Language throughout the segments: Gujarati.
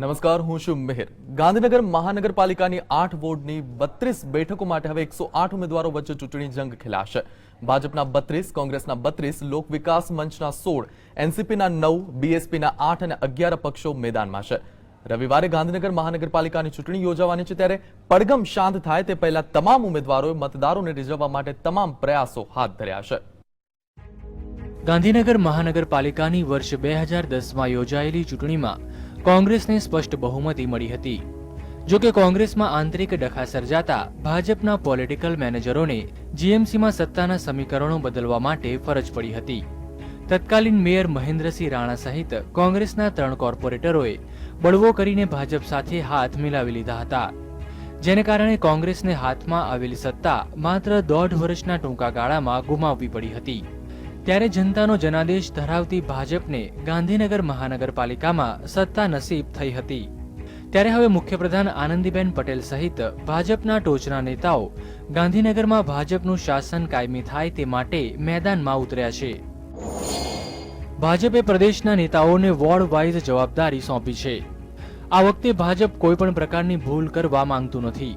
નમસ્કાર, હું છું મહેર. ગાંધીનગર મહાનગરપાલિકાની આઠ વોર્ડની બત્રીસ બેઠકો માટે હવે એકસો આઠ ઉમેદવારો વચ્ચે ચૂંટણી જંગ ખેલાશે. ભાજપના બત્રીસ, કોંગ્રેસના બત્રીસ, લોક વિકાસ મંચના સોળ, એનસીપીના નવ, બીએસપીના આઠ અને અગિયાર પક્ષો મેદાનમાં છે. રવિવારે ગાંધીનગર મહાનગરપાલિકાની ચૂંટણી યોજાવાની છે ત્યારે પડગમ શાંત થાય તે પહેલા તમામ ઉમેદવારોએ મતદારોને રીઝવવા માટે તમામ પ્રયાસો હાથ ધર્યા છે. ગાંધીનગર મહાનગરપાલિકાની વર્ષ બે હજાર દસમાં યોજાયેલી ચૂંટણીમાં કોંગ્રેસને સ્પષ્ટ બહુમતી મળી હતી. જો કે કોંગ્રેસમાં આંતરિક ડખા સર્જાતા ભાજપના પોલિટિકલ મેનેજરોને જીએમસીમાં સત્તાના સમીકરણો બદલવા માટે ફરજ પડી હતી. તત્કાલીન મેયર મહેન્દ્રસિંહ રાણા સહિત કોંગ્રેસના ત્રણ કોર્પોરેટરોએ બળવો કરીને ભાજપ સાથે હાથ મિલાવી લીધા હતા. જેને કારણે કોંગ્રેસને હાથમાં આવેલી સત્તા માત્ર દોઢ વર્ષના ટૂંકા ગાળામાં ગુમાવવી પડી હતી. ત્યારે જનતાનો જનાદેશ ધરાવતી ભાજપને ગાંધીનગર મહાનગરપાલિકામાં સત્તા નસીબ થઈ હતી. ત્યારે હવે મુખ્યપ્રધાન આનંદીબેન પટેલ સહિત ભાજપના ટોચના નેતાઓ ગાંધીનગરમાં ભાજપનું શાસન કાયમી થાય તે માટે મેદાનમાં ઉતર્યા છે. ભાજપે પ્રદેશના નેતાઓને વોર્ડ વાઇઝ જવાબદારી સોંપી છે. આ વખતે ભાજપ કોઈ પણ પ્રકારની ભૂલ કરવા માંગતું નથી.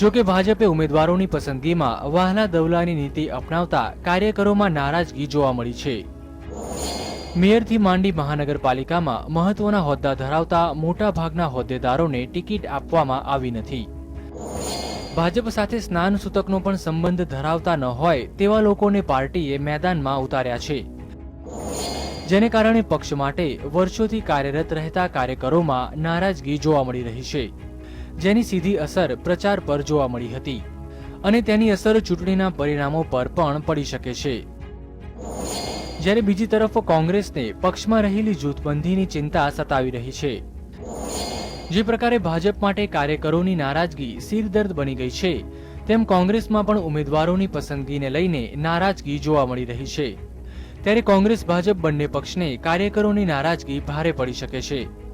જો કે ભાજપે ઉમેદવારોની પસંદગીમાં વાહલા દવલાની નીતિ અપનાવતા કાર્યકરોમાં નારાજગી જોવા મળી છે. મેયરથી માંડી મહાનગરપાલિકામાં મહત્વના હોદ્દા ધરાવતા મોટાભાગના હોદ્દેદારોને ટિકિટ આપવામાં આવી નથી. ભાજપ સાથે સ્નાન સૂતકનો પણ સંબંધ ધરાવતા ન હોય તેવા લોકોને પાર્ટીએ મેદાનમાં ઉતાર્યા છે. જેને કારણે પક્ષ માટે વર્ષોથી કાર્યરત રહેતા કાર્યકરોમાં નારાજગી જોવા મળી રહી છે. જેની સીધી અસર પ્રચાર પર જોવા મળી હતી. અને તેની અસર ચૂંટણીના પરિણામો પર પણ પડી શકે છે. જ્યારે બીજી તરફ કોંગ્રેસને પક્ષમાં રહેલી જૂથબંધીની ચિંતા સતાવી રહી છે. જે પ્રકારે ભાજપ માટે કાર્યકરોની નારાજગી સિરદર્દ બની ગઈ છે, તેમ કોંગ્રેસમાં પણ ઉમેદવારોની પસંદગીને લઈને નારાજગી જોવા મળી રહી છે. ત્યારે કોંગ્રેસ ભાજપ બંને પક્ષને કાર્યકરોની નારાજગી ભારે પડી શકે છે.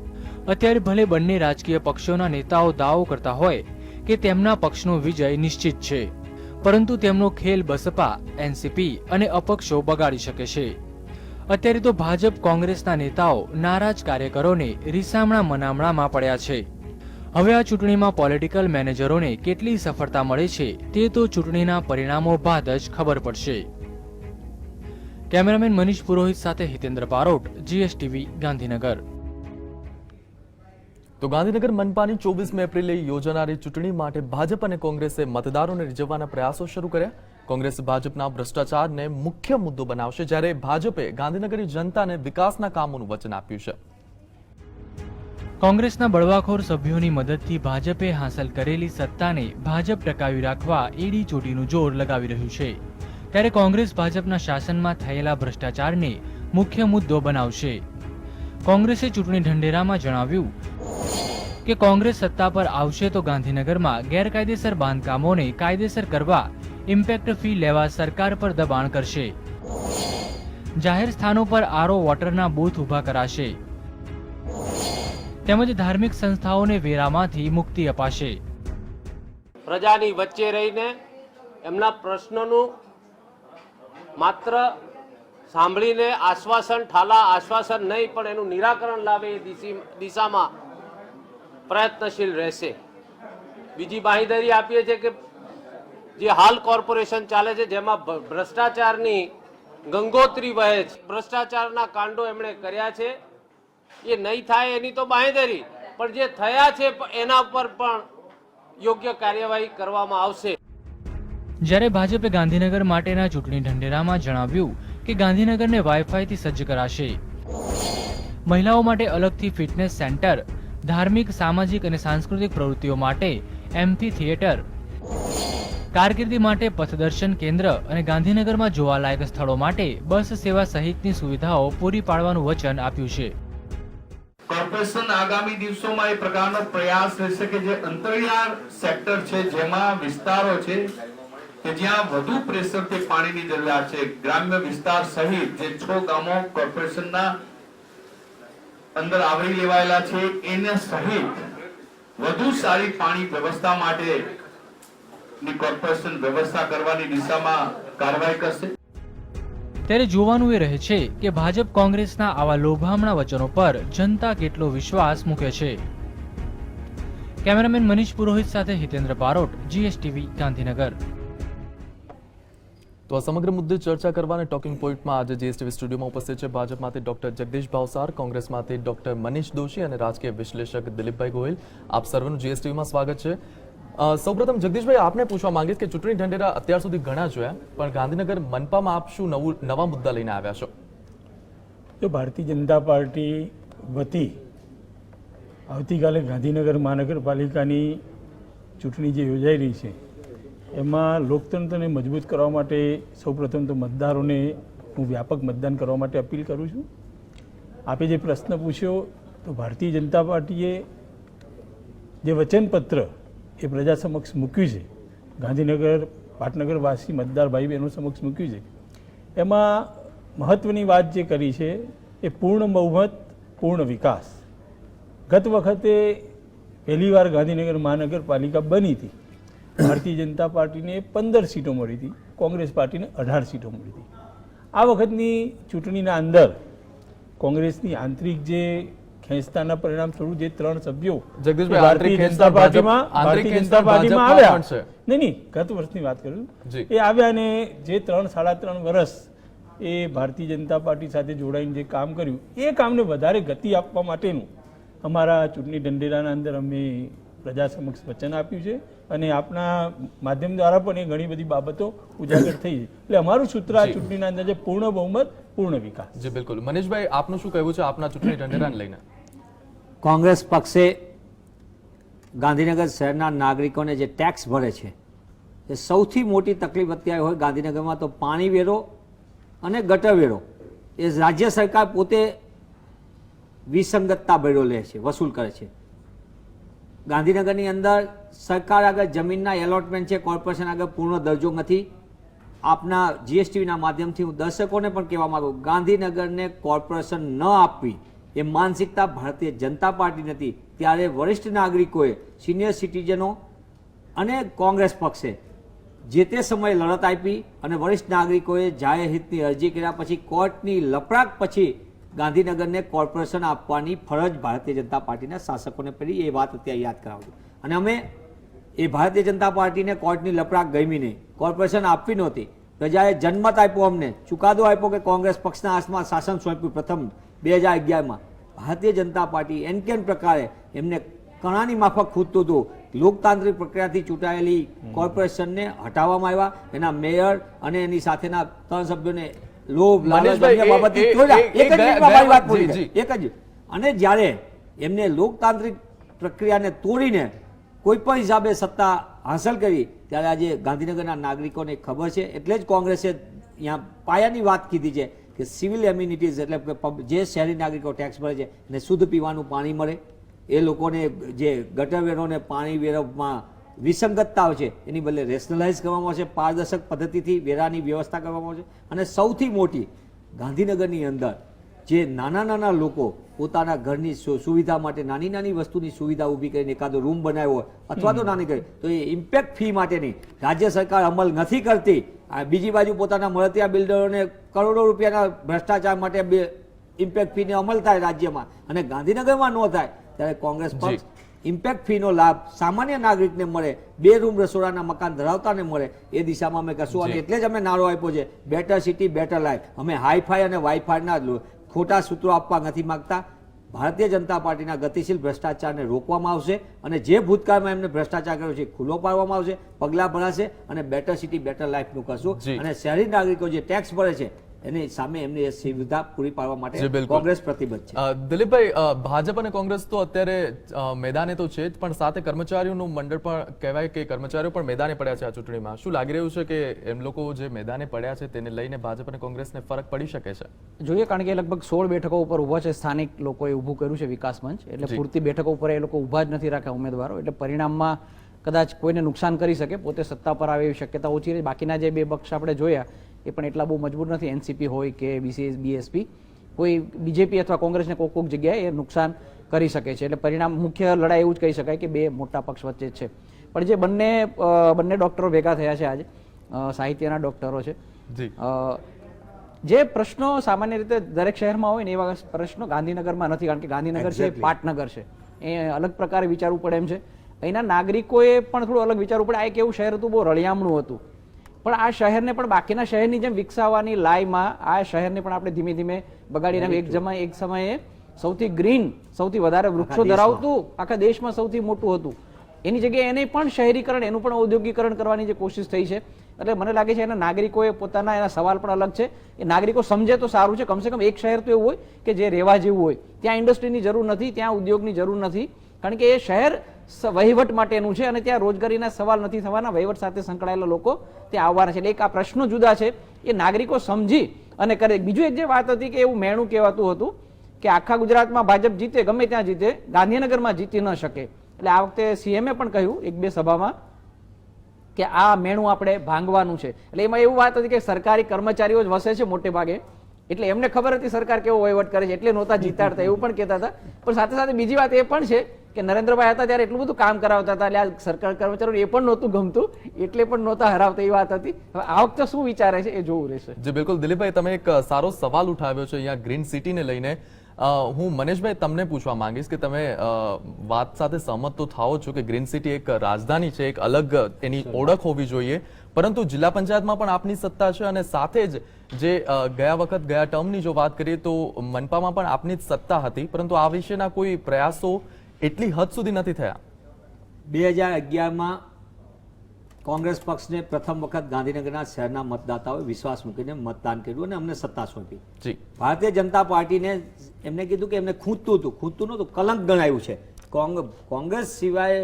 અત્યારે ભલે બંને રાજકીય પક્ષોના નેતાઓ દાવો કરતા હોય કે તેમના પક્ષનો વિજય નિશ્ચિત છે, પરંતુ તેમનો ખેલ બસપા, એનસીપી અને અપક્ષો બગાડી શકે છે. અત્યારે તો ભાજપ કોંગ્રેસના નેતાઓ નારાજ કાર્યકરોને રીસામણા મનામણામાં પડ્યા છે. હવે આ ચૂંટણીમાં પોલિટિકલ મેનેજરોને કેટલી સફળતા મળે છે તે તો ચૂંટણીના પરિણામો બાદ જ ખબર પડશે. કેમેરામેન મનીષ પુરોહિત સાથે હિતેન્દ્ર બારોટ, જીએસટીવી, ગાંધીનગર. તો ગાંધીનગર મનપાની ચોવીસમી એપ્રિલે યોજાનારી ચૂંટણી માટે ભાજપ અને કોંગ્રેસે મતદારોને રીઝવવાના પ્રયાસો શરૂ કર્યા. કોંગ્રેસ ભાજપના ભ્રષ્ટાચારને મુખ્ય મુદ્દો બનાવશે જ્યારે ભાજપે ગાંધીનગરની જનતાને વિકાસના કામોનું વચન આપ્યું છે. કોંગ્રેસના બળવાખોર સભ્યોની મદદથી ભાજપે હાંસલ કરેલી સત્તાને ભાજપ ટકાવી રાખવા એડી ચોટીનું જોર લગાવી રહ્યું છે. ત્યારે કોંગ્રેસ ભાજપના શાસનમાં થયેલા ભ્રષ્ટાચારને મુખ્ય મુદ્દો બનાવશે. કોંગ્રેસે ચૂંટણી ઢંઢેરામાં જણાવ્યું કે કોંગ્રેસ સત્તા પર આવશે તો ગાંધીનગરમાં ગેરકાયદેસર બાંધકામોને કાયદેસર કરવા ઇમ્પેક્ટ ફી લેવા સરકાર પર દબાણ કરશે. જાહેર સ્થાનો પર આરો વોટરના બૂથ ઊભા કરાશે. તેમજ ધાર્મિક સંસ્થાઓને વેરામાંથી મુક્તિ અપાશે. પ્રજાની વચ્ચે રહીને એમના પ્રશ્નોનું માત્ર સાંભળીને આશ્વાસન, ઠાલા આશ્વાસન નહીં, પણ એનું નિરાકરણ લાવે એ દિશી- દિશામાં પ્રયત્નશીલ રહેશે. બીજી બાહીદારી આપીએ છીએ કે જે હાલ કોર્પોરેશન ચાલે છે, જેમાં ભ્રષ્ટાચારની ગંગોત્રી વહે છે. ભ્રષ્ટાચારના કાંડો એમણે કર્યા છે. એ નહીં થાય એની તો બાંહેધરી પણ જે થયા છે એના પર પણ યોગ્ય કાર્યવાહી કરવામાં આવશે. જ્યારે ભાજપે ગાંધીનગર માટેના ચૂંટણી ઢંઢેરામાં જણાવ્યું કે ગાંધીનગરને વાઈફાઈથી સજ્જ કરાશે. મહિલાઓ માટે અલગથી ફિટનેસ સેન્ટર, ધાર્મિક, સામાજિક અને સાંસ્કૃતિક પ્રવૃત્તિઓ માટે એમથી થિયેટર, કારકિર્દી માટે પથદર્શન કેન્દ્ર અને ગાંધીનગરમાં જોવાલાયક સ્થળો માટે બસ સેવા સહિતની સુવિધાઓ પૂરી પાડવાનું વચન આપ્યું છે. કોર્પોરેશન આગામી દિવસોમાં એ પ્રકારનો પ્રયાસ રહેશે કે જે અંતરિયાળ સેક્ટર છે, જેમાં વિસ્તારો છે કે જ્યાં વધુ પ્રેશરથી પાણીની જરૂરિયાત છે. ગ્રામ્ય વિસ્તાર સહિત જે છ ગામો કોર્પોરેશનના અંદર આવરી લેવાયેલા છે. એને સહિત વધુ સારી પાણી વ્યવસ્થા માટે કોર્પોરેશન વ્યવસ્થા કરવાની દિશામાં કાર્યવાહી કરશે. ત્યારે જોવાનું એ રહે છે કે ભાજપ કોંગ્રેસના આવા લોભામણા વચનો પર જનતા કેટલો વિશ્વાસ મૂકે છે. કેમેરામેન મનીષ પુરોહિત સાથે હિતેન્દ્ર બારોટ જીએસટીવી ગાંધીનગર. તો આ સમગ્ર મુદ્દે ચર્ચા કરવા અને ટોકિંગ પોઈન્ટમાં આજે જીએસટીવી સ્ટુડિયોમાં ઉપસ્થિત છે ભાજપમાંથી ડોક્ટર જગદીશ ભાવસાર, કોંગ્રેસમાંથી ડોક્ટર મનીષ દોશી અને રાજકીય વિશ્લેષક દિલીપભાઈ ગોયલ આપ સર્વનું જીએસટીવીમાં સ્વાગત છે. સૌપ્રથમ જગદીશભાઈ, આપને પૂછવા માંગીશ કે ચૂંટણી ઢંઢેરા અત્યાર સુધી ઘણા જોયા પણ ગાંધીનગર મનપામાં આપ શું નવું, નવા મુદ્દા લઈને આવ્યા છો? જો ભારતીય જનતા પાર્ટી વતી આવતીકાલે ગાંધીનગર મહાનગરપાલિકાની ચૂંટણી જે યોજાઈ રહી છે એમાં લોકતંત્રને મજબૂત કરવા માટે સૌપ્રથમ તો મતદારોને હું વ્યાપક મતદાન કરવા માટે અપીલ કરું છું. આપે જે પ્રશ્ન પૂછ્યો તો ભારતીય જનતા પાર્ટીએ જે વચનપત્ર એ પ્રજા સમક્ષ મૂક્યું છે, ગાંધીનગર, પાટનગરવાસી મતદાર ભાઈ બહેનો સમક્ષ મૂક્યું છે, એમાં મહત્ત્વની વાત જે કરી છે એ પૂર્ણ બહુમત, પૂર્ણ વિકાસ. ગત વખતે પહેલીવાર ગાંધીનગર મહાનગરપાલિકા બની હતી. ભારતીય જનતા પાર્ટીને પંદર સીટો મળી હતી કોંગ્રેસ પાર્ટીને અઢાર સીટો મળી હતી. આ વખતની ચૂંટણીના અંદર કોંગ્રેસની આંતરિક જે ખેંચતાના પરિણામ સ્વરૂપ જે ત્રણ સભ્યો ભારતીય જનતા પાર્ટીમાં ભારતીય જનતા પાર્ટીમાં આવ્યા. નહીં નહીં ગત વર્ષની વાત કરું. એ આવ્યા અને જે ત્રણ સાડા ત્રણ વર્ષ એ ભારતીય જનતા પાર્ટી સાથે જોડાઈને જે કામ કર્યું એ કામને વધારે ગતિ આપવા માટેનું અમારા ચૂંટણી ઢંઢેરાના અંદર અમે પ્રજા સમક્ષ વચન આપ્યું છે અને આપના માધ્યમ દ્વારા પણ એ ઘણી બધી બાબતો ઉજાગર થઈ છે. એટલે અમારું સૂત્ર આ ચૂંટણીના અંદર છે પૂર્ણ બહુમત પૂર્ણ વિકાસ. જી બિલકુલ. મનીષભાઈ આપનું શું કહેવું છે? આપના ચૂંટણી ઢંઢેરાને લઈને. કોંગ્રેસ પક્ષે ગાંધીનગર શહેરના નાગરિકોને જે ટેક્સ ભરે છે એ સૌથી મોટી તકલીફ અત્યારે હોય ગાંધીનગરમાં તો પાણી વેરો અને ગટર વેરો. એ રાજ્ય સરકાર પોતે વિસંગતતા ભર્યો લે છે વસૂલ કરે છે. ગાંધીનગરની અંદર સરકાર આગળ જમીનના એલોટમેન્ટ છે, કોર્પોરેશન આગળ પૂર્ણ દરજ્જો નથી. આપના જીએસટીના માધ્યમથી હું દર્શકોને પણ કહેવા માગું ગાંધીનગરને કોર્પોરેશન ન આપવી એ માનસિકતા ભારતીય જનતા પાર્ટી નથી. ત્યારે વરિષ્ઠ નાગરિકોએ, સિનિયર સિટીઝનો અને કોંગ્રેસ પક્ષે જે તે સમયે લડત આપી અને વરિષ્ઠ નાગરિકોએ જાહેર હિતની અરજી કર્યા પછી કોર્ટની લપડાક પછી ગાંધીનગરને કોર્પોરેશન આપવાની ફરજ ભારતીય જનતા પાર્ટીના શાસકોને પડી એ વાત અત્યારે યાદ કરાવું અને અમે એ ભારતીય જનતા પાર્ટીને કોર્ટની લપડાક ગમી નહીં. કોર્પોરેશન આપવી નહોતી. પ્રજાએ જન્મત આપ્યો અમને. ચુકાદો આપ્યો કે કોંગ્રેસ પક્ષના હાથમાં શાસન સોંપ્યું પ્રથમ બે હજાર અગિયારમાં. Bharatiya Janata party N can પ્રકારે એમને કણાની માફક ખૂદતું હતું. લોકતાંત્રિક પ્રક્રિયાથી ચૂંટાયેલી કોર્પોરેશનને હટાવવામાં આવ્યા. એના મેયર અને એની સાથેના ત્રણ સભ્યોને લોભ એક જ અને જ્યારે એમને લોકતાંત્રિક પ્રક્રિયાને તોડીને કોઈ પણ હિસાબે સત્તા હાંસલ કરી ત્યારે આજે ગાંધીનગરના નાગરિકોને ખબર છે એટલે જ કોંગ્રેસે અહીંયા પાયાની વાત કીધી છે કે સિવિલ એમ્યુનિટીઝ એટલે કે જે શહેરી નાગરિકો ટેક્સ ભરે છે એને શુદ્ધ પીવાનું પાણી મળે. એ લોકોને જે ગટર વેરોને પાણી વેરવમાં વિસંગતતાઓ છે. એની બદલે રેશનલાઇઝ કરવામાં આવશે પારદર્શક પદ્ધતિથી વેરાની વ્યવસ્થા કરવામાં આવશે અને સૌથી મોટી ગાંધીનગરની અંદર જે નાના નાના લોકો પોતાના ઘરની સુ- સુવિધા માટે નાની નાની વસ્તુની સુવિધા ઊભી કરીને એકાદો રૂમ બનાવ્યો હોય અથવા તો નાની કરી તો એ ઇમ્પેક્ટ ફી માટેની રાજ્ય સરકાર અમલ નથી કરતી. આ બીજી બાજુ પોતાના મળતિયા બિલ્ડરોને કરોડો રૂપિયાના ભ્રષ્ટાચાર માટે બે ઇમ્પેક્ટ ફીને અમલ થાય રાજ્યમાં. અને ગાંધીનગરમાં ન થાય ત્યારે કોંગ્રેસ પક્ષ ઇમ્પેક્ટ ફીનો લાભ સામાન્ય નાગરિકને મળે બે રૂમ રસોડાના મકાન ધરાવતાને મળે એ દિશામાં અમે કશું. અને એટલે જ અમે નારો આપ્યો છે બેટર સિટી બેટર લાઈફ અમે હાઈફાઈ અને વાઈફાઈના ખોટા સૂત્રો આપવા નથી માંગતા. ભારતીય જનતા પાર્ટીના ગતિશીલ ભ્રષ્ટાચારને રોકવામાં આવશે અને જે ભૂતકાળમાં એમને ભ્રષ્ટાચાર કર્યો છે ખુલ્લો પાડવામાં આવશે પગલાં ભરાશે અને બેટર સિટી બેટર લાઈફનું કરશું. અને શહેરી નાગરિકો જે ટેક્સ ભરે છે એની સામે એમને સુવિધા પૂરી પાડવા માટે કોંગ્રેસ પ્રતિબદ્ધ છે. દિલીપભાઈ ભાજપ અને કોંગ્રેસ તો અત્યારે મેદાને તો છે જ પણ સાથે કર્મચારીઓનું મંડળ પણ કહેવાય કે કર્મચારીઓ પણ મેદાને પડ્યા છે આ ચૂંટણીમાં. શું લાગી રહ્યું છે કે એમ લોકો જે મેદાને પડ્યા છે તેને લઈને ભાજપ અને કોંગ્રેસને ફરક પડી શકે છે? જોઈએ કારણ કે લગભગ સોળ બેઠકો ઉપર ઊભા છે સ્થાનિક લોકોએ ઊભું કર્યું છે વિકાસ મંચ. એટલે પૂરતી બેઠકો ઉપર એ લોકો ઊભા જ નથી રાખ્યા ઉમેદવારો. એટલે પરિણામમાં કદાચ કોઈને નુકસાન કરી શકે પોતે સત્તા પર આવે એવી શક્યતા ઓછી રહી. બાકીના જે બે પક્ષ આપણે જોયા એ પણ એટલા બહુ મજબૂત નથી. એનસીપી હોય કે બીસીએસ બીએસપી કોઈ બીજેપી અથવા કોંગ્રેસને કોઈક કોઈક જગ્યાએ એ નુકસાન કરી શકે છે. એટલે પરિણામ મુખ્ય લડાઈ એવું જ કહી શકાય કે બે મોટા પક્ષ વચ્ચે છે. પણ જે બંને બંને ડોક્ટરો ભેગા થયા છે આજે સાહિત્યના ડોક્ટરો છે. જે. પ્રશ્નો સામાન્ય રીતે દરેક શહેરમાં હોય ને એવા પ્રશ્નો ગાંધીનગરમાં નથી કારણ કે ગાંધીનગર છે પાટનગર છે. એ અલગ પ્રકારે વિચારવું પડે એમ છે. અહીંના નાગરિકોએ પણ થોડું અલગ વિચારવું પડે આ એક એવું શહેર હતું બહુ રળિયામણું હતું. પણ આ શહેરને પણ બાકીના શહેરની જેમ વિકસાવવાની લાઈમાં આ શહેરને પણ આપણે ધીમે ધીમે બગાડીને એક જમા એક સમયે સૌથી ગ્રીન સૌથી વધારે વૃક્ષો ધરાવતું આખા દેશમાં સૌથી મોટું હતું. એની જગ્યાએ એને પણ શહેરીકરણ એનું પણ ઔદ્યોગિકરણ કરવાની જે કોશિશ થઈ છે. એટલે મને લાગે છે એના નાગરિકોએ પોતાના એના સવાલ પણ અલગ છે. એ નાગરિકો સમજે તો સારું છે. કમસે કમ એક શહેર તો એવું હોય કે જે રહેવા જેવું હોય. ત્યાં ઇન્ડસ્ટ્રીની જરૂર નથી ત્યાં ઉદ્યોગની જરૂર નથી. કારણ કે એ શહેર વહીવટ માટેનું છે અને ત્યાં રોજગારીના સવાલ નથી થવાના. વહીવટ સાથે સંકળાયેલા લોકો ત્યાં આવવાના છે. એટલે એક આ પ્રશ્નો જુદા છે. એ નાગરિકો સમજી અને કરે. બીજું એક જે વાત હતી કે એવું મેણું કહેવાતું હતું કે આખા ગુજરાતમાં ભાજપ જીતે, ગમે ત્યાં જીતે, ગાંધીનગરમાં જીતી ન શકે. એટલે આ વખતે સીએમએ પણ કહ્યું, એક બે સભામાં, કે આ મેણું આપણે ભાંગવાનું છે. એટલે એમાં એવું વાત હતી કે સરકારી કર્મચારીઓ જ વસે છે મોટે ભાગે. એટલે એમને ખબર હતી સરકાર કેવો વહીવટ કરે છે, એટલે નહોતા જીતાડતા, એવું પણ કહેતા હતા. પણ સાથે સાથે બીજી વાત એ પણ છે કે નરેન્દ્રભાઈ હતા ત્યારે એટલું બધું કામ કરાવતા હતા એટલે આ સરકાર કર્મચારીઓ એ પણ નહોતું ગમતું એટલે પણ નહોતા હરાવતા એ વાત હતી. હવે આ વખતે શું વિચારે છે એ જોવું રહેશે. જે બિલકુલ. દિલીપભાઈ તમે એક સારો સવાલ ઉઠાવ્યો છે અહીંયા ગ્રીન સિટીને લઈને. હું મનીષભાઈ તમને પૂછવા માંગીશ કે તમે વાત સાથે સહમત તો થાઓ છો કે ગ્રીન સિટી એક રાજધાની છે એક અલગ એની ઓળખ હોવી જોઈએ. પરંતુ જિલ્લા પંચાયતમાં પણ આપની સત્તા છે અને સાથે જ જે ગયા વખત ગયા ટર્મની જો વાત કરીએ તો મનપામાં પણ આપની જ સત્તા હતી. પરંતુ આ વિશેના કોઈ પ્રયાસો એટલી હદ સુધી નથી થયા. બે હજાર અગિયારમાં કોંગ્રેસ પક્ષને પ્રથમ વખત ગાંધીનગરના શહેરના મતદાતાઓએ વિશ્વાસ મૂકીને મતદાન કર્યું અને અમને સત્તા સોંપી. જી. ભારતીય જનતા પાર્ટીને એમને કીધું કે એમને ખૂંચતું હતું ખૂંચતું નહોતું કલંક ગણાયું છે. કોંગ્રેસ સિવાય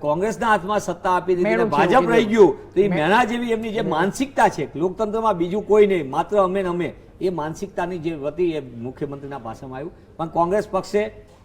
કોંગ્રેસના હાથમાં સત્તા આપી દીધી ભાજપ રહી. ગયું તો એ મેણા જેવી એમની જે માનસિકતા છે લોકતંત્રમાં બીજું કોઈ નહીં માત્ર અમે ને અમે એ માનસિકતાની જે હતી એ મુખ્યમંત્રીના ભાષણમાં આવ્યું. પણ કોંગ્રેસ પક્ષે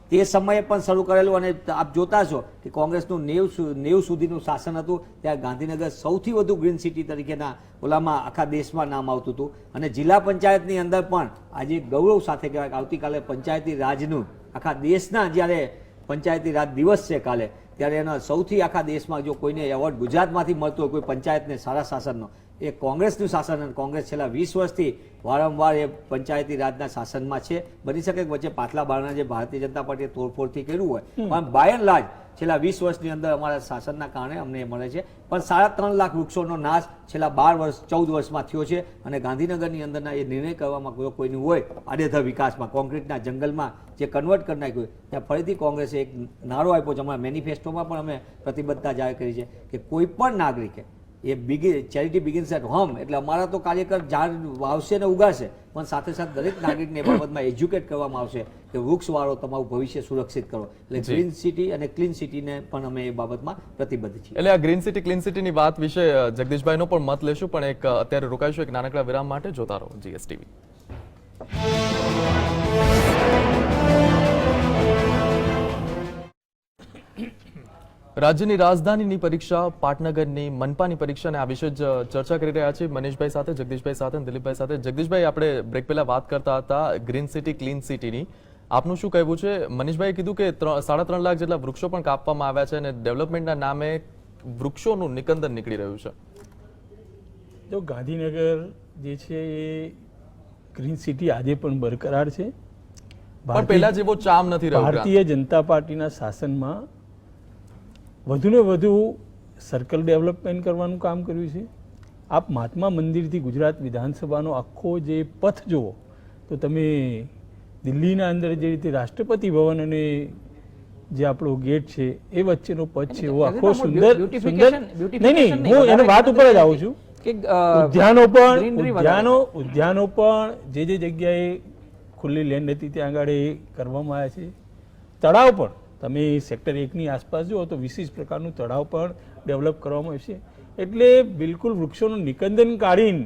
તે સમયે પણ શરૂ કરેલું અને આપ જોતા છો કે કોંગ્રેસનું નેવ નેવ સુધીનું શાસન હતું, ત્યાં ગાંધીનગર સૌથી વધુ ગ્રીન સિટી તરીકેના ઓલામાં આખા દેશમાં નામ આવતું હતું. અને જિલ્લા પંચાયતની અંદર પણ આજે ગૌરવ સાથે કહેવાય આવતીકાલે પંચાયતી રાજનું આખા દેશના જ્યારે પંચાયતી રાજ દિવસ છે કાલે, ત્યારે એનો સૌથી આખા દેશમાં જો કોઈને એવોર્ડ ગુજરાતમાંથી મળતો હોય, કોઈ પંચાયતને સારા શાસનનો એ કોંગ્રેસનું શાસન અને કોંગ્રેસ છેલ્લા વીસ વર્ષથી વારંવાર એ પંચાયતી રાજના શાસનમાં છે. બની શકે કે વચ્ચે પાછલા બારણા જે ભારતીય જનતા પાર્ટીએ તોડફોડથી કર્યું હોય પણ બાય એન્ડ લાર્જ છેલ્લા વીસ વર્ષની અંદર અમારા શાસનના કારણે અમને એ મળે છે. પણ સાડા ત્રણ લાખ વૃક્ષોનો નાશ છેલ્લા બાર વર્ષ ચૌદ વર્ષમાં થયો છે અને ગાંધીનગરની અંદરના એ નિર્ણય કરવામાં કોઈ કોઈનું હોય આડેધડ વિકાસમાં કોન્ક્રીટના જંગલમાં જે કન્વર્ટ કરી નાખ્યું ત્યાં ફરીથી કોંગ્રેસે એક નારો આપ્યો છે. અમારા મેનિફેસ્ટોમાં પણ અમે પ્રતિબદ્ધતા જાહેર કરી છે કે કોઈ પણ નાગરિકે એ બિગી ચેરિટી બિગિન્સ એટ હોમ એટલે અમારા તો કાર્યકર ઝાડ વાવશે ને ઉગાશે પણ સાથે સાથે દરેક નાગરિકને એ બાબતમાં એજ્યુકેટ કરવામાં આવશે કે વૃક્ષ વાળો તમારું ભવિષ્ય સુરક્ષિત કરો. એટલે ગ્રીન સિટી અને ક્લીન સિટીને પણ અમે એ બાબતમાં પ્રતિબદ્ધ છીએ. એટલે આ ગ્રીન સિટી ક્લીન સિટીની વાત વિશે જગદીશભાઈનો પણ મત લેશું પણ એક અત્યારે રોકાઈશું એક નાનકડા વિરામ માટે. જોતા રહો જીએસટીવી રાજ્યની રાજધાનીની પરીક્ષા પાટનગરની મનપાની પરીક્ષા અને આ વિશે જ ચર્ચા કરી રહ્યા છીએ મનીષભાઈ સાથે જગદીશભાઈ સાથે અને દિલીપભાઈ સાથે. જગદીશભાઈ આપણે બ્રેક પહેલા વાત કરતા હતા ગ્રીન સિટી ક્લીન સિટીની આપનું શું કહેવું છે? મનીષભાઈએ કીધું કે સાડા ત્રણ લાખ જેટલા વૃક્ષો પણ કાપવામાં આવ્યા છે અને ડેવલપમેન્ટના નામે વૃક્ષોનું નિકંદન નીકળી રહ્યું છે. જો ગાંધીનગર જે છે એ ગ્રીન સિટી આજે પણ બરકરાર છે. પણ પહેલા જેવો ચામ નથી રહ્યો ભારતીય જનતા પાર્ટીના શાસનમાં વધુને વધુ સર્કલ ડેવલપમેન્ટ કરવાનું કામ કર્યું છે. આપ મહાત્મા મંદિરથી ગુજરાત વિધાનસભાનો આખો જે પથ જુઓ તો તમે દિલ્હીના અંદર જે રીતે રાષ્ટ્રપતિ ભવન અને જે આપણો ગેટ છે એ વચ્ચેનો પથ છે એવો આખો સુંદર સુંદર નહીં નહીં હું એની વાત ઉપર જ આવું છું. કે ઉદ્યાનો પણ ઉદ્યાનો ઉદ્યાનો પણ જે જે જગ્યાએ ખુલ્લી લેન્ડ હતી ત્યાં આગળ એ કરવામાં આવ્યા છે. તળાવ પણ તમે સેક્ટર એકની આસપાસ જુઓ તો વિશિષ્ટ પ્રકારનું તળાવ પણ ડેવલપ કરવામાં આવશે એટલે બિલકુલ વૃક્ષોનું નિકંદન કાઢીને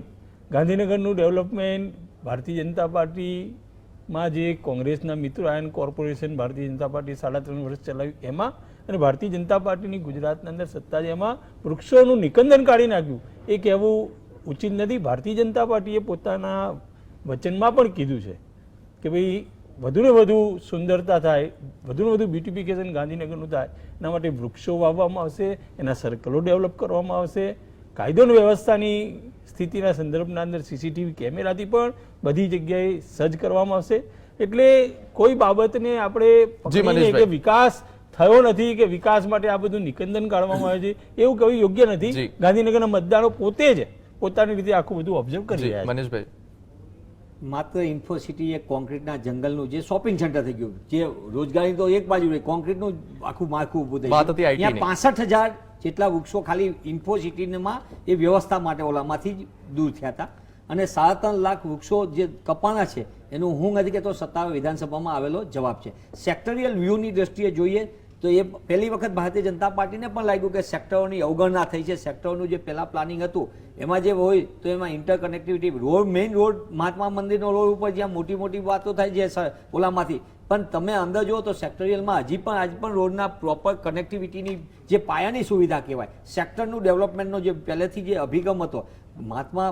ગાંધીનગરનું ડેવલપમેન્ટ, ભારતીય જનતા પાર્ટીમાં જે કોંગ્રેસના મિત્રો ion corporation Bharatiya Janata party સાડા ત્રણ વર્ષ ચલાવ્યું, એમાં અને ભારતીય જનતા પાર્ટીની ગુજરાતના અંદર સત્તા છે, એમાં વૃક્ષોનું નિકંદન કાઢી નાખ્યું. એ કહેવું ઉચિત નથી. ભારતીય જનતા પાર્ટીએ પોતાના વચનમાં પણ કીધું છે કે ભાઈ વધુને વધુ સુંદરતા થાય વધુને વધુ બ્યુટિફિકેશન ગાંધીનગરનું થાય એના માટે વૃક્ષો વાવવામાં આવશે એના સર્કલો ડેવલપ કરવામાં આવશે. કાયદો અને વ્યવસ્થાની સ્થિતિના સંદર્ભના અંદર સીસીટીવી કેમેરાથી પણ બધી જગ્યાએ સજ્જ કરવામાં આવશે. એટલે કોઈ બાબતને આપણે કે વિકાસ થયો નથી કે વિકાસ માટે આ બધું નિકંદન કાઢવામાં આવે છે એવું કહેવું યોગ્ય નથી. ગાંધીનગરના મતદારો પોતે જ પોતાની રીતે આખું બધું ઓબ્ઝર્વ કરી રહ્યા છે. મનીષભાઈ. માત્ર ઇન્ફોસિટી એ કોન્ક્રીટના જંગલનું જે શોપિંગ સેન્ટર થઈ ગયું જે રોજગારી તો એક બાજુ રહી કોન્ક્રીટનું આખું માળખું ઊભું થઈ ગયું. ત્યાં પાસઠ હજાર જેટલા વૃક્ષો ખાલી ઇન્ફોસિટીમાં એ વ્યવસ્થા માટે ઓલામાંથી જ દૂર થયા હતા. અને સાડા ત્રણ લાખ વૃક્ષો જે કપાણા છે એનું હું નથી કહેતો સત્તાવાર વિધાનસભામાં આવેલો જવાબ છે. સેક્ટરિયલ વ્યૂની દ્રષ્ટિએ જોઈએ તો એ પહેલી વખત ભારતીય જનતા પાર્ટીને પણ લાગ્યું કે સેક્ટરોની અવગણના થઈ છે. સેક્ટરોનું જે પહેલાં પ્લાનિંગ હતું, એમાં જે હોય તો એમાં interconnectivity road main road Mahatma મંદિરનો રોડ ઉપર જ્યાં મોટી મોટી વાતો થાય છે ઓલામાંથી. પણ તમે અંદર જુઓ તો સેક્ટરિયલમાં હજી પણ, આજ પણ રોડના પ્રોપર કનેક્ટિવિટીની જે પાયાની સુવિધા કહેવાય. સેક્ટરનું ડેવલપમેન્ટનો જે પહેલેથી જે અભિગમ હતો મહાત્મા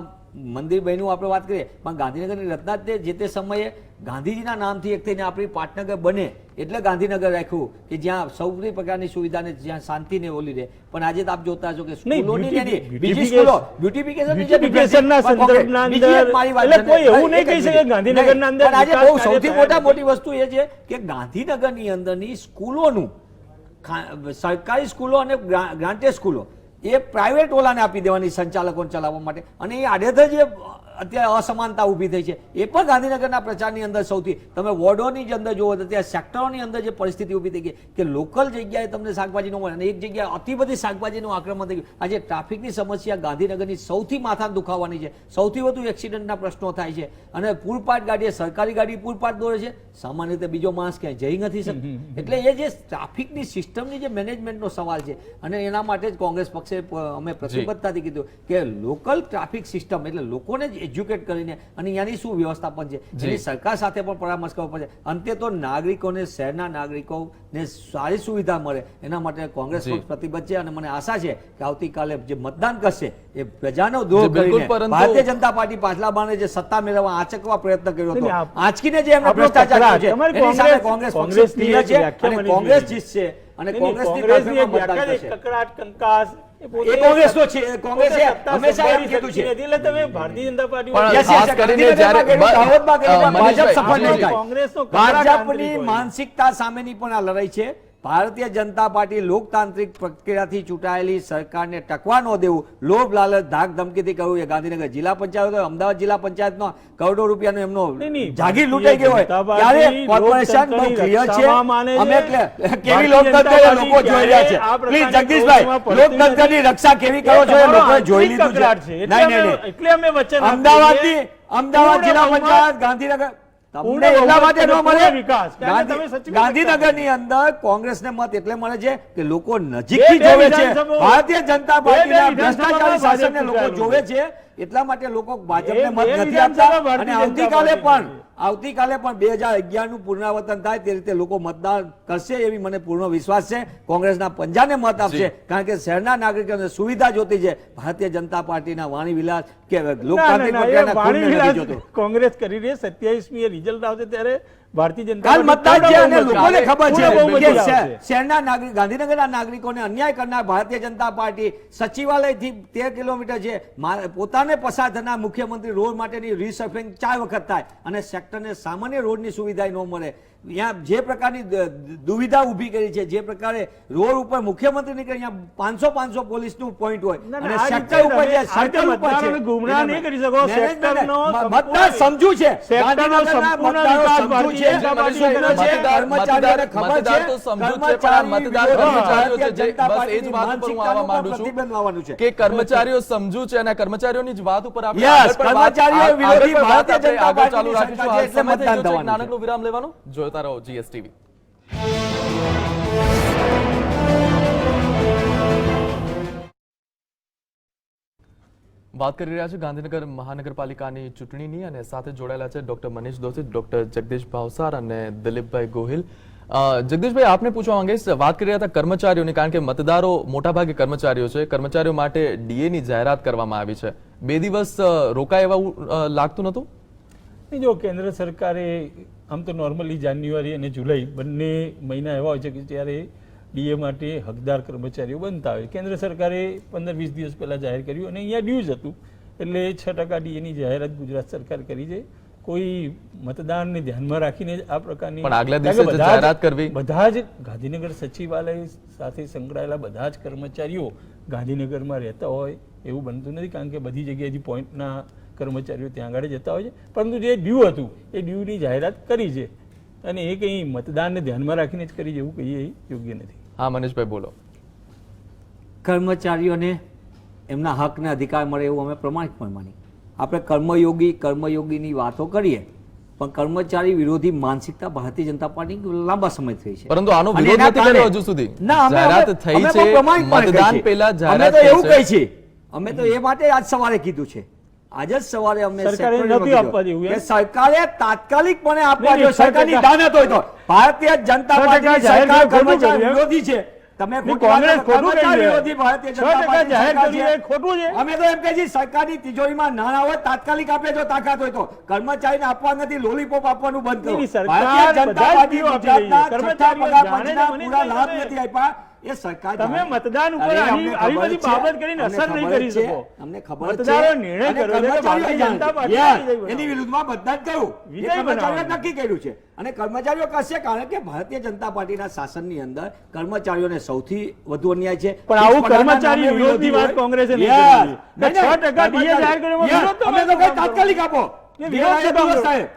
મંદિર બહેનું આપણે વાત કરીએ પણ ગાંધીનગરની રચના તે જે તે સમયે ગાંધીજીના નામથી એક થઈને આપણી પાટનગર બને એટલે ગાંધીનગર રાખ્યું કે જ્યાં સૌથી પ્રકારની સુવિધાને જ્યાં શાંતિને ઓલી રહે. પણ આજે આપ જોતા છો કે સ્કૂલોની નહીં, બીજી સ્કૂલો બ્યુટિફિકેશન બ્યુટિફિકેશનના સંદર્ભના અંદર એટલે કોઈ એવું નહીં કહી શકે ગાંધીનગરના અંદર આજે બહુ સૌથી મોટા મોટી વસ્તુ એ છે કે ગાંધીનગરની અંદરની સ્કૂલોનું સરકારી સ્કૂલો અને ગ્રા- ગ્રાન્ટેડ સ્કૂલો. એ પ્રાઇવેટ ઓલાને આપી દેવાની સંચાલકોને ચલાવવા માટે. અને એ આડેધડ જે અત્યારે અસમાનતા ઊભી થઈ છે. એ પણ ગાંધીનગરના પ્રચારની અંદર સૌથી તમે વોર્ડોની જ અંદર જુઓ તો ત્યાં સેક્ટરોની અંદર જે પરિસ્થિતિ ઊભી થઈ ગઈ કે લોકલ જગ્યાએ તમને શાકભાજી ન મળે અને એક જગ્યાએ અતિ બધી શાકભાજીનું આક્રમણ થઈ ગયું. આજે ટ્રાફિકની સમસ્યા ગાંધીનગરની સૌથી માથા દુખાવાની છે. સૌથી વધુ એક્સિડન્ટના પ્રશ્નો થાય છે. અને પૂરપાટ ગાડીએ સરકારી ગાડી પૂરપાટ દોરે છે. સામાન્ય રીતે બીજો માણસ ક્યાંય જઈ નથી શકતો એટલે એ જે ટ્રાફિકની સિસ્ટમની જે મેનેજમેન્ટનો સવાલ છે અને એના માટે જ કોંગ્રેસ પક્ષે અમે પ્રતિબદ્ધતાથી કીધું કે લોકલ ટ્રાફિક સિસ્ટમ એટલે લોકોને જ એજ્યુકેટ કરીને અને અહીંયાની શું વ્યવસ્થાપન છે? એની સરકાર સાથે પણ પરામર્શ કરવો પડશે અંતે તો નાગરિકોને શહેરના નાગરિકોને સારી સુવિધા મળે. એના માટે કોંગ્રેસ પક્ષ પ્રતિબદ્ધ છે અને મને આશા છે કે આવતીકાલે જે મતદાન કરશે એ પ્રજાનો દ્રોહ કરીને ભારતીય જનતા પાર્ટી પાછલા બાણે જે સત્તા મેળવવા આંચકવા પ્રયત્ન કર્યો હતો. આંચકીને જે એમનો ભ્રષ્ટાચાર કર્યો છે એની સામે કોંગ્રેસ- કોંગ્રેસ છે અને કોંગ્રેસ જીતશે અને કોંગ્રેસની કકળાટ, કંકાસ, એ એ છે, કોંગ્રેસે હંમેશા એમ કીધું છે. એટલે તમે ભારતીય જનતા પાર્ટી ખાસ કરીને જ્યારે ભાજપ સફળ નહીં થાય. કોંગ્રેસનો ભાજપની માનસિકતા સામેની પણ આ લડાઈ છે ભારતીય જનતા પાર્ટી લોકતાંત્રિક પ્રક્રિયાથી ચૂંટાયેલી સરકારને ટકવા ન દેવું. લોભ લાલચ ધાક ધમકીથી કહ્યું એ ગાંધીનગર જિલ્લા પંચાયત અમદાવાદ જિલ્લા પંચાયતનો કરોડો રૂપિયાનો એમનો જાગીર લૂંટાઈ ગયો હોય. ત્યારે કોર્પોરેશન બહુ ક્લિયર છે. અમે એટલે કેવી લોકતંત્ર લોકો જોઈ રહ્યા છે. પ્લીઝ જગદીશભાઈ લોકતંત્રની રક્ષા કેવી કરો છો એ લોકોએ જોઈ લીધું છે. નહીં નહીં નહીં. એટલે અમે વચન અમદાવાદની અમદાવાદ જિલ્લા પંચાયત ગાંધીનગર તમને એટલા માટે ન મળે? વિકાસ. ગાંધીનગરની અંદર કોંગ્રેસને મત એટલે મળે છે કે લોકો નજીકથી જોવે છે. ભારતીય જનતા પાર્ટીના ભ્રષ્ટાચારી શાસનને લોકો જોવે છે. એટલા માટે લોકો ભાજપને મત નથી આપતા. અને આવતીકાલે પણ આવતીકાલે પણ બે હજાર અગિયારનું પુનરાવર્તન થાય તે રીતે લોકો મતદાન કરશે એવી મને પૂર્ણ વિશ્વાસ છે. કોંગ્રેસના પંજાને મત આપશે કારણ કે શહેરના નાગરિકોને સુવિધા જોતી છે. ભારતીય જનતા પાર્ટીના વાણી વિલાસ કે લોકતાંત્રિક કોંગ્રેસ કરી રહી સત્યાવીસમી રિઝલ્ટ આવશે ત્યારે ભારતીય જનતા કાલ મતદાન છે અને લોકોને ખબર છે કે શહેરના નાગરિક ગાંધીનગરના નાગરિકોને અન્યાય કરનાર ભારતીય જનતા પાર્ટી સચિવાલયથી તેર કિલોમીટર છે પોતાને પસાર થનાર મુખ્યમંત્રી રોડ માટેની રીસર્ફિંગ ચાર વખત થાય અને સેક્ટરને સામાન્ય રોડની સુવિધા ન મળે. ત્યાં જે પ્રકારની દુવિધા ઊભી કરી છે જે પ્રકારે રોડ ઉપર મુખ્યમંત્રી નીકળે અહીંયા પાંચસો પાંચસો પોલીસનું પોઈન્ટ હોય ના, ના, અને સેક્ટર ઉપર જે સેક્ટર ઉપર છે ગુમરાહ નહીં કરી શકો. સેક્ટર ને- મતદાર સમજુ છે સેક્ટર નો સંપૂર્ણ વિકાસ સમજુ ભારતીય છે. જનતા. કર્મચારીઓને ખબર છે. તો સમજુ છે, પણ મતદાર કર્મચારીઓ છે, જે- બસ એ જ વાત પર હું આવવા માંગુ છું પ્રતિબંધ છે કે કર્મચારીઓ સમજુ છે અને કર્મચારીઓની જ વાત ઉપર આપણે કર્મચારીઓ વિરોધી ભારતીય જનતા પાર્ટી ચાલુ રાખીશું. છે, એટલે આ સમય. નાનકડું વિરામ લેવાનું જોતા રહો જીએસટીવી. વાત કરી રહ્યા છે ગાંધીનગર મહાનગરપાલિકાની ચૂંટણીની અને સાથે જોડાયેલા છે ડોક્ટર મનીષ દોશી, ડોક્ટર જગદીશ ભાવસાર અને દિલીપભાઈ ગોહિલ. જગદીશભાઈ, આપને પૂછવા માંગે વાત કરી રહ્યા હતા કર્મચારીઓની, કારણ કે મતદારો મોટાભાગે કર્મચારીઓ છે. કર્મચારીઓ માટે ડીએ ની જાહેરાત કરવામાં આવી છે. બે દિવસ રોકાય એવા લાગતું નહોતું? જો કેન્દ્ર સરકારે આમ તો નોર્મલી જાન્યુઆરી અને જુલાઈ બંને મહિના એવા હોય છે કે જ્યારે ડીએ માટે હકદાર કર્મચારીઓ બનતા હોય. કેન્દ્ર સરકારે પંદર વીસ દિવસ પહેલાં જાહેર કર્યું અને અહીંયા ડ્યુઝ હતું. એટલે છ ટકા ડીએની જાહેરાત ગુજરાત સરકાર કરી છે. કોઈ મતદાનને ધ્યાનમાં રાખીને જ આ પ્રકારની આગલા દિવસે જાહેરાત કરવી- બધા જ ગાંધીનગર સચિવાલય સાથે સંકળાયેલા બધા જ કર્મચારીઓ ગાંધીનગરમાં રહેતા હોય એવું બનતું નથી. કારણ કે બધી જગ્યાએથી પોઈન્ટના કર્મચારીઓ ત્યાં આગળ જતા હોય છે. પરંતુ જે ડ્યુ હતું એ ડ્યુની જાહેરાત કરી છે. અને એ કંઈ મતદાનને ધ્યાનમાં રાખીને જ કરી છે એવું કહીએ યોગ્ય નથી. હા મનીષભાઈ બોલો. કર્મચારીઓને એમના હકને અધિકાર મળે એવું અમે પ્રમાણિક પણ માની આપણે કર્મયોગી કર્મયોગીની વાતો કરીએ પણ કર્મચારી વિરોધી માનસિકતા ભારતીય જનતા પાર્ટી લાંબા સમય થઈ છે. પરંતુ આનો વિરોધ નથી કર્યો હજુ સુધી. ના જાહેરાત થઈ છે, મતદાન પહેલા જાહેરાત અમે તો એવું. કહી છે. અમે તો એ માટે આજ સવારે કીધું છે. આજે જ સવારે અમે સરકારે નથી આપવા દેવું, કે સરકારે તાત્કાલિકપણે આપવા નહીં, જોઈએ સરકારની દાનત હોય તો. ભારતીય જનતા જાહેર સરકાર કર્મચારી વિરોધી છે. તમે કોંગ્રેસ ખોટું? વિરોધી ભારતીય જનતા પાર્ટી જાહેર કરી ખોટું છે. અમે તો એમ કહે છે સરકારની તિજોરીમાં નાણાં હોય તાત્કાલિક આપે જો તાકાત હોય તો. કર્મચારીને આપવા નથી લોલીપોપ આપવાનું બંધ કરો. ભારતીય જનતા પાર્ટી. ગુજરાતના છઠ્ઠા પગાર પંચના પૂરા લાભ નથી આપ્યા. એ સરકાર તમે મતદાન ઉપર આવી- બધી બાબત કરીને અસર નહીં કરી શકો. અમને ખબર છે. મતદારો નિર્ણય કર્યો છે ભારતીય જનતા પાર્ટી. એની વિરુદ્ધમાં બધા કર્યું. વિજય કર્મચારીઓએ નક્કી કર્યું છે. અને કર્મચારીઓ કરશે કારણ કે ભારતીય જનતા પાર્ટીના શાસનની અંદર કર્મચારીઓને સૌથી વધુ અન્યાય છે. પણ આવું કર્મચારી વિરોધી વાત કોંગ્રેસે નહીં કરી. નહીં, છ નહીં, ટકા DA જાહેર કર્યો, વિરોધ તો અમે તો કઈ તાત્કાલિક આપો.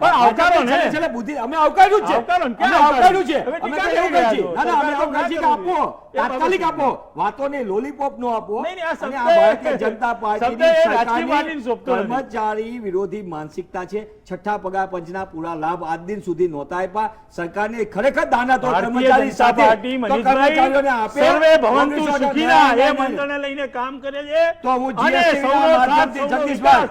આવકારો ને. બુદ્ધિ અમે આવકાર્યું છે. અમે આવકાર્યું? છે. અમે એવું. રહ્યા છો. ના ના અમે તો સરકાર કહીએ કે આપો. તાત્કાલિક આપો. વાતો ને લોલીપોપ નો આપો જનતા નથી. કર્મચારી વિરોધી માનસિકતા છે. છઠ્ઠા પગાર પંચના પૂરા લાભ આજ દિન સુધી નહોતા આપ્યા. સરકારને ખરેખર દાના તો કર્મચારી સાથે. પાર્ટી કર્મચારીઓને આપે. સર્વે ભવંતુ સુખીના એ મંત્રને લઈને કામ કરે છે. તો હું જીએસટી માધ્યમથી જગદીશભાઈ,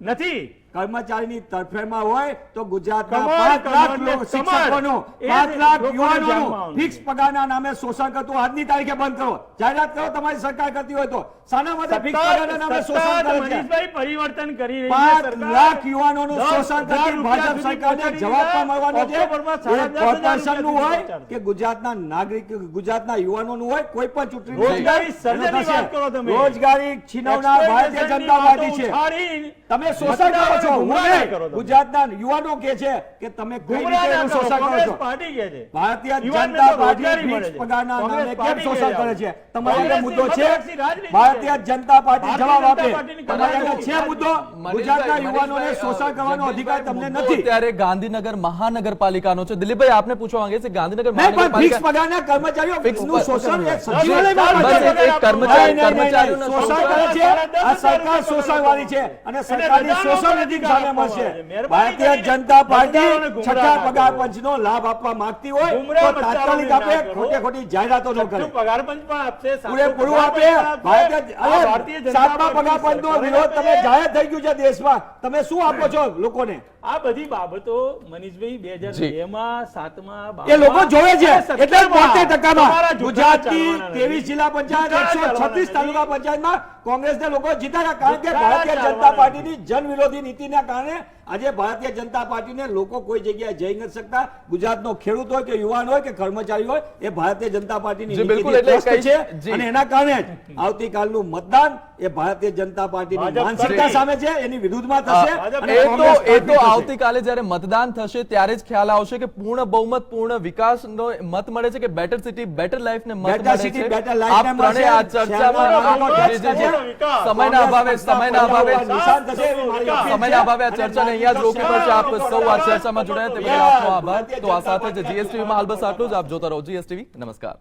નથી. કર્મચારીની તરફેણમાં હોય તો ગુજરાતના પાંચ લાખ કમળ ને લોકો- કમળ. શિક્ષકોનું એ પાંચ લાખ યુવાનોનું ફિક્સ પગારના નામે શોષણ કરતું આજની તારીખે બંધ કરો. જાહેરાત કરો તમારી સરકાર કરતી હોય તો. શાના માટે ફિક્સ પગારના નામે શોષણ કરે છે. પરિવર્તન કરી રહી છે પાંચ લાખ યુવાનોનું શોષણ કરતી ભાજપ સરકારને જવાબ પણ મળવાનો છે. કોર્પોરેશનનું હોય કે ગુજરાતના નાગરિક ગુજરાતના યુવાનોનું હોય કોઈ પણ ચૂંટણી રોજગારી સર્જનની વાત કરો તમે. રોજગારી છીનવનાર ભારતીય જનતા પાર્ટી છે. તમે શોષણ કરો છો. ગુજરાતના યુવાનો કે છે કે તમે કઈ રીતે શોષણ કરો છો. ભારતીય જનતા પાર્ટી છે. પગારના નામે કેમ શોષણ કરે છે. તમારી મુદ્દો છે ભારતીય જનતા પાર્ટી જવાબ આપે. તમારી છે મુદ્દો? ગુજરાતના યુવાનોને શોષણ કરવાનો અધિકાર તમને નથી. ત્યારે ગાંધીનગર મહાનગરપાલિકાનો છે. દિલીપભાઈ આપને પૂછવા માંગે છે ગાંધીનગર મહાનગરપાલિકા પગારના કર્મચારીઓ ફિક્સનું શોષણ સચિવાલયમાં બસ એક કર્મચારી- કર્મચારીઓના શોષણ કરે છે. આ સરકાર શોષણવાળી છે અને સરકારની શોષણ નીતિ સામે મળશે. ભારતીય જનતા પાર્ટી છઠ્ઠા પગાર પંચનો લાભ આપવા માંગતી હોય તો તાત્કાલિક મતદારોને આપે ખોટે ખોટી જાહેરાતો ન કરે. પગાર પંચ પણ આપશે પૂરેપૂરું આપે. ભારતીય સાતમા પગાર પંચનો વિરોધ તમે જાહેર થઈ ગયું છે. દેશમાં તમે શું આપો છો લોકોને આ બધી બાબતો મનીષભાઈ બે હજાર. બે માં સાતમા એ લોકો જોવે છે એટલે બોતેર ટકામાં ગુજરાતની ત્રેવીસ જિલ્લા પંચાયત એકસો છત્રીસ. તાલુકા પંચાયતમાં કોંગ્રેસને લોકો જીતા કારણ કે ભારતીય જનતા પાર્ટી પાર્ટીની જન વિરોધી નીતિના કારણે આજે ભારતીય જનતા પાર્ટીને લોકો કોઈ જગ્યાએ જઈ નથી શકતા ગુજરાતનો ખેડૂત હોય કે યુવાન હોય કે કર્મચારી હોય એ ભારતીય જનતા પાર્ટીની છે અને એના કારણે જ આવતીકાલનું મતદાન એ ભારતીય જનતા પાર્ટીની માનસિકતા સામે છે એની વિરુદ્ધમાં થશે અને એ તો એ તો આવતીકાલે જ્યારે મતદાન થશે ત્યારે જ ખ્યાલ આવશે કે પૂર્ણ બહુમત પૂર્ણ વિકાસનો મત મળે છે કે બેટર સિટી બેટર લાઈફ ને મત મળે છે બેટર લાઈફ ને મળે આ ચર્ચામાં. વિકાસ. સમયના અભાવે સમયના અભાવે. સમયના અભાવે આ ચર્ચાને અહીંયા જ રોકવી પડશે આપ સૌ આ ચર્ચામાં જોડાયા તે બદલ આપનો આભાર. તો આ સાથે જ જીએસટીવી માં હાલ બસ આટલું જ આપ જોતા રહો. જીએસટીવી નમસ્કાર.